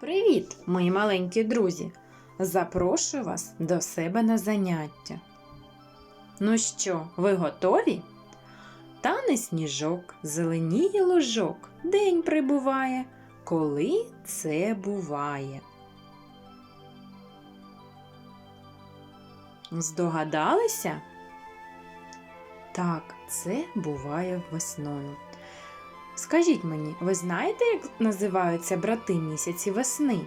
Привіт, мої маленькі друзі! Запрошую вас до себе на заняття. Ну що, ви готові? Тане сніжок, зеленіє ложок, день прибуває, коли це буває. Здогадалися? Так, це буває весною. Скажіть мені, ви знаєте, як називаються брати місяці весни?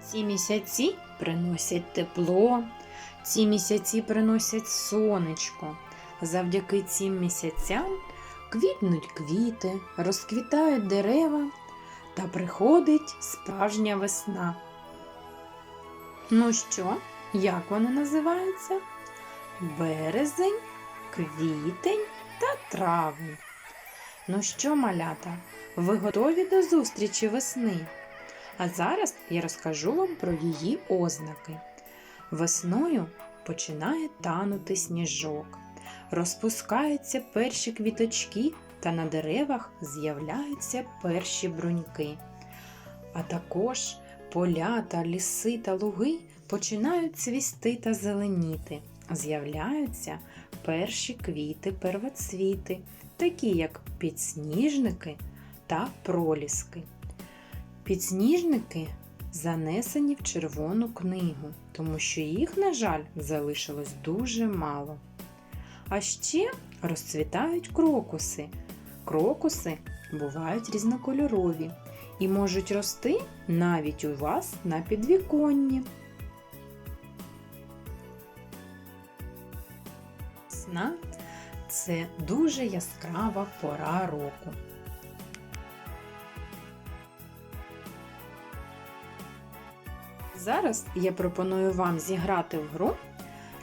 Ці місяці приносять тепло, ці місяці приносять сонечко. Завдяки цим місяцям квітнуть квіти, розквітають дерева та приходить справжня весна. Ну що, як вони називаються? Березень, квітень та травень. Ну що, малята, ви готові до зустрічі весни? А зараз я розкажу вам про її ознаки. Весною починає танути сніжок, розпускаються перші квіточки та на деревах з'являються перші бруньки. А також поля та ліси та луги починають цвісти та зеленіти. З'являються перші квіти первоцвіти, такі як підсніжники та проліски. Підсніжники занесені в червону книгу, тому що їх, на жаль, залишилось дуже мало. А ще розцвітають крокуси. Крокуси бувають різнокольорові і можуть рости навіть у вас на підвіконні. Весна – це дуже яскрава пора року. Зараз я пропоную вам зіграти в гру,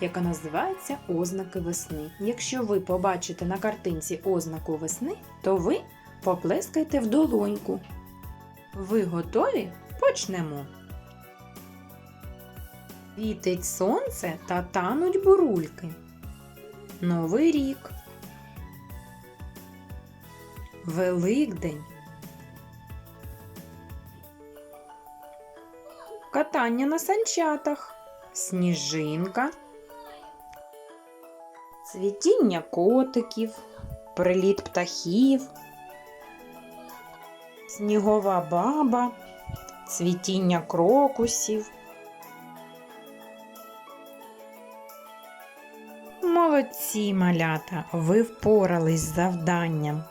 яка називається Ознаки весни. Якщо ви побачите на картинці ознаку весни, то ви поплескайте в долоньку. Ви готові? Почнемо. Вітить сонце та тануть бурульки. Новий рік. Великдень. Катання на санчатах. Сніжинка. Цвітіння котиків. Приліт птахів. Снігова баба. Цвітіння крокусів. Молодці, малята, ви впорались з завданням.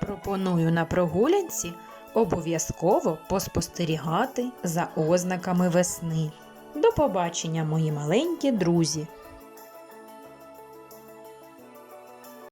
Пропоную на прогулянці обов'язково поспостерігати за ознаками весни. До побачення, мої маленькі друзі!